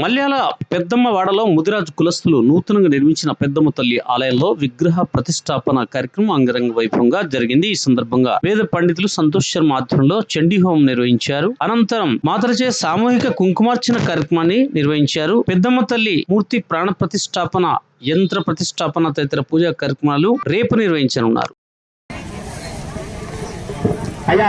మల్యాల పెద్దమ్మ వాడలో ముదిరాజు కులస్తులు నూతనంగా నిర్మించిన పెద్దమ్మ తల్లి ఆలయంలో విగ్రహ ప్రతిష్టాపన కార్యక్రమం అంగరంగ వైభవంగా జరిగింది. ఈ సందర్భంగా వేద పండితులు సంతోష్ శర్మ ఆధ్వర్యంలో చండీ హోమం నిర్వహించారు. అనంతరం మాతరచే సామూహిక కుంకుమార్చన కార్యక్రమాన్ని నిర్వహించారు. పెద్దమ్మ తల్లి మూర్తి ప్రాణ ప్రతిష్టాపన యంత్ర ప్రతిష్టాపన తదితర పూజా కార్యక్రమాలు రేపు నిర్వహించనున్నారు. అయ్యా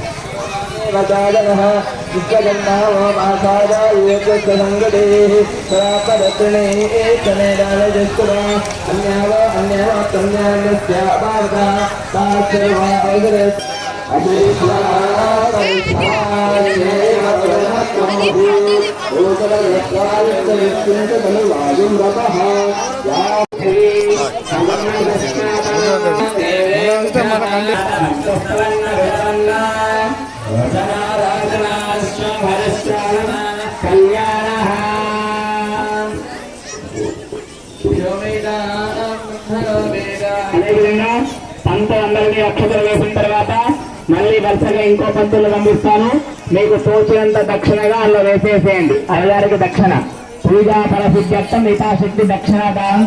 विद्यगन्धावमासादायेकसङ्गतेः सरापदत्रिणे एकमेदालजस्कुरा अन्याव अन्याव कन्यान्यस्य भारता ताश्चर्वा वैदरस् అదేవిధంగా పంతులందరికీ అక్షతలు వేసిన తర్వాత మళ్ళీ వరుసగా ఇంకో పంతులు పంపిస్తాను. మీకు తోచినంత దక్షిణగా అందులో వేసేసేయండి. అయ్యగారికి దక్షిణ. పూజా ఫలసిద్ధ్యర్థం యథాశక్తి దక్షిణ దానం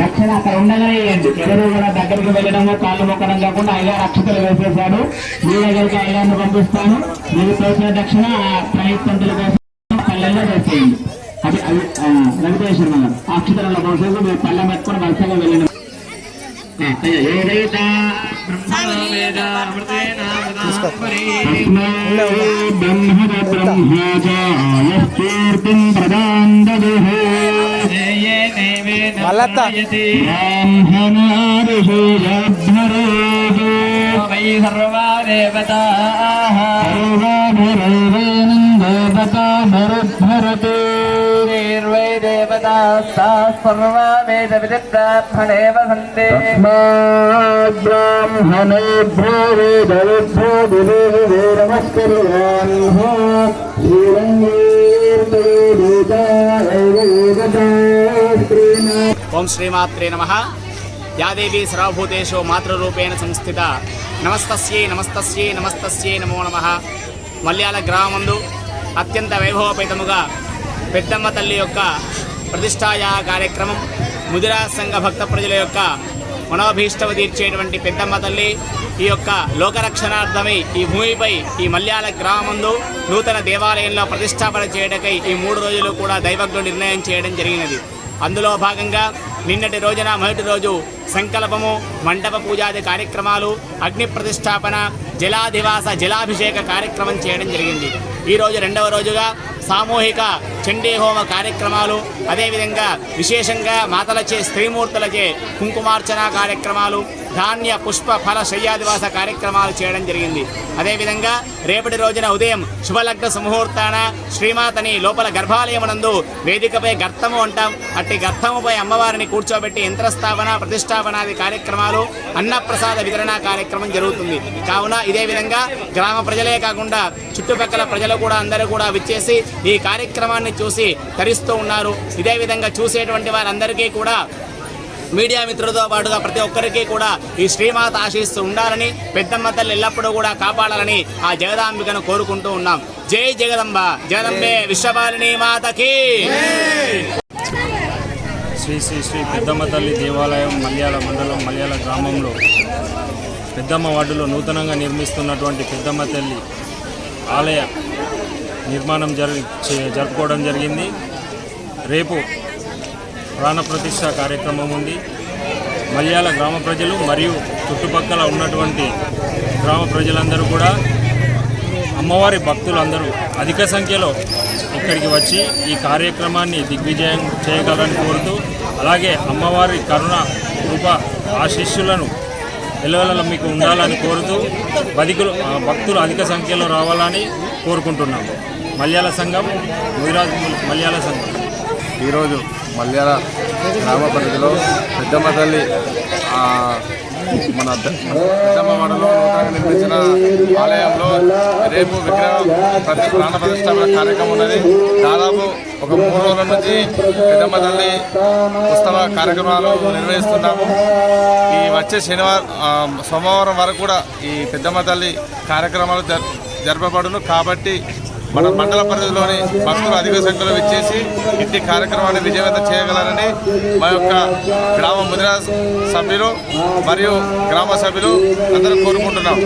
దక్షిణ అక్కడ ఉండగానే వేయండి ఎవరు కూడా దగ్గరికి వెళ్ళడము కాళ్ళు మొక్కడం కాకుండా అయ్యా అక్షతలు వేసేశాడు మీ దగ్గరికి అయ్యాన్ని పంపిస్తాను. మీరు చేసిన దక్షిణ ప్రయత్నంతుల కోసం పల్లెల్లో వేసేయండి. అది అది వెంకటేశ్వర గారు అక్షతలలో కోసం మీరు పల్లె పెట్టుకుని వరుసగా వెళ్ళిన ఏదైతే బ్రహ్మద బ్రహ్మచాయస్ఫూర్తిం ప్రదాందదుః మల్లత్త బ్రాహ్మణారుషోజాభ్యరోజో వై సర్వా దేవతాః సర్వభరేవేనం వసంతే బ్రాహ్మణేభ్యో వేదవేభ్యో దివే నమస్కరియాన్ శ్రీరంగే ఓం శ్రీమాత్రే నమ యాదేవి సర్వభూతేషు మాతృరూపేణ సంస్థిత నమస్తస్యై నమస్తస్యై నమస్తస్యై నమో నమ మల్యాల గ్రామందు అత్యంత వైభవపేతముగా పెద్దమ్మ తల్లి యొక్క ప్రతిష్టాయా కార్యక్రమం ముదిరా సంఘ భక్త ప్రజల యొక్క మనోభీష్టవ తీర్చేటువంటి పెద్దమ్మ తల్లి ఈ యొక్క లోకరక్షణార్థమై ఈ భూమిపై ఈ మల్యాల గ్రామందు నూతన దేవాలయంలో ప్రతిష్టాపన చేయడకై ఈ మూడు రోజులు కూడా దైవజ్ఞుడు నిర్ణయం చేయడం జరిగినది. అందులో భాగంగా నిన్నటి రోజున మొదటి రోజు సంకల్పము మండప పూజాది కార్యక్రమాలు అగ్ని ప్రతిష్టాపన జలాధివాస జలాభిషేక కార్యక్రమం చేయడం జరిగింది. ఈ రోజు రెండవ రోజుగా సామూహిక చండీ హోమ కార్యక్రమాలు అదేవిధంగా విశేషంగా మాతలచే స్త్రీమూర్తులచే కుంకుమార్చన కార్యక్రమాలు ధాన్య పుష్ప ఫల శయ్యాదివాస కార్యక్రమాలు చేయడం జరిగింది. అదేవిధంగా రేపటి రోజున ఉదయం శుభలగ్న సుముహూర్తాన శ్రీమాతని లోపల గర్భాలయమునందు వేదికపై గర్తము అంటాం. అట్టి గర్తముపై అమ్మవారిని కూర్చోబెట్టి యంత్రస్థాపన ప్రతిష్టాపనాది కార్యక్రమాలు అన్నప్రసాద వితరణ కార్యక్రమం జరుగుతుంది. కావున ఇదే విధంగా గ్రామ ప్రజలే కాకుండా చుట్టుపక్కల ప్రజలు కూడా అందరూ కూడా విచ్చేసి ఈ కార్యక్రమాన్ని చూసి తరిస్తూ ఉన్నారు. ఇదే విధంగా చూసేటువంటి వారందరికీ కూడా మీడియా మిత్రులతో పాటుగా ప్రతి ఒక్కరికి కూడా ఈ శ్రీమాత ఆశిస్తూ ఉండాలని పెద్దమ్మ తల్లి ఎల్లప్పుడూ కూడా కాపాడాలని ఆ జగదాంబికను కోరుకుంటూ ఉన్నాం. జై జగదంబ. జగదంబే విశ్వపాలిని మాతకి. శ్రీ శ్రీ శ్రీ పెద్దమ్మ తల్లి దేవాలయం మల్యాల మండలం మల్యాల గ్రామంలో పెద్దమ్మ వార్డులో నూతనంగా నిర్మిస్తున్నటువంటి పెద్దమ్మ తల్లి ఆలయ నిర్మాణం జరి చే- జరుపుకోవడం జరిగింది. రేపు ప్రాణప్రతిష్ఠ కార్యక్రమం ఉంది. మల్యాల గ్రామ ప్రజలు మరియు చుట్టుపక్కల ఉన్నటువంటి గ్రామ ప్రజలందరూ కూడా అమ్మవారి భక్తులందరూ అధిక సంఖ్యలో ఇక్కడికి వచ్చి ఈ కార్యక్రమాన్ని దిగ్విజయం చేయగలరని కోరుతూ అలాగే అమ్మవారి కరుణ కృప ఆశీస్సులను ఎల్లవేళ మీకు ఉండాలని కోరుతూ బతికులు ఆ, భక్తులు అధిక సంఖ్యలో రావాలని కోరుకుంటున్నాము మలయాళ సంఘం గుజరాత్ మలయాళ సంఘం. ఈరోజు మలయాళ గ్రామ పరిధిలో పెద్దమ్మ తల్లి మన ద- నిర్మించిన ఆలయంలో రేపు విగ్రహం ప్రతి ప్రాణ ప్రతిష్టాపన కార్యక్రమం ఉన్నది. దాదాపు ఒక మూడు రోజుల నుంచి పెద్దమ్మ తల్లి ఉత్సవ కార్యక్రమాలు నిర్వహిస్తున్నాము. ఈ వచ్చే శనివారం సోమవారం వరకు కూడా ఈ పెద్దమ్మ తల్లి కార్యక్రమాలు జర్ జరపబడును. కాబట్టి మన మండల పరిధిలోని భక్తులు అధిక సంఖ్యలో విచ్చేసి ఇంటి కార్యక్రమాన్ని విజయవంతం చేయగలరని మా యొక్క గ్రామ ముదిరా సభ్యులు మరియు గ్రామ సభ్యులు అందరూ కోరుకుంటున్నాం.